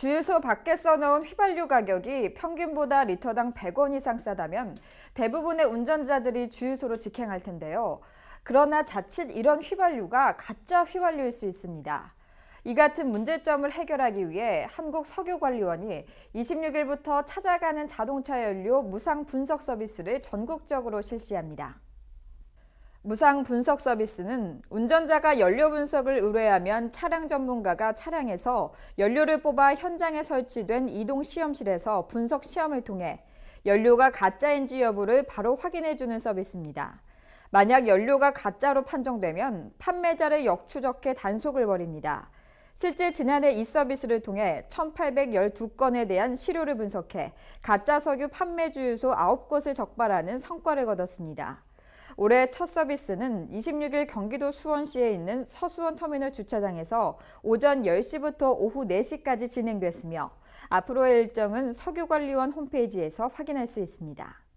주유소 밖에 써놓은 휘발유 가격이 평균보다 리터당 100원 이상 싸다면 대부분의 운전자들이 주유소로 직행할 텐데요. 그러나 자칫 이런 휘발유가 가짜 휘발유일 수 있습니다. 이 같은 문제점을 해결하기 위해 한국석유관리원이 26일부터 찾아가는 자동차 연료 무상 분석 서비스를 전국적으로 실시합니다. 무상 분석 서비스는 운전자가 연료 분석을 의뢰하면 차량 전문가가 차량에서 연료를 뽑아 현장에 설치된 이동 시험실에서 분석 시험을 통해 연료가 가짜인지 여부를 바로 확인해 주는 서비스입니다. 만약 연료가 가짜로 판정되면 판매자를 역추적해 단속을 벌입니다. 실제 지난해 이 서비스를 통해 1,812건에 대한 시료를 분석해 가짜 석유 판매 주유소 9곳을 적발하는 성과를 거뒀습니다. 올해 첫 서비스는 26일 경기도 수원시에 있는 서수원 터미널 주차장에서 오전 10시부터 오후 4시까지 진행됐으며 앞으로의 일정은 석유관리원 홈페이지에서 확인할 수 있습니다.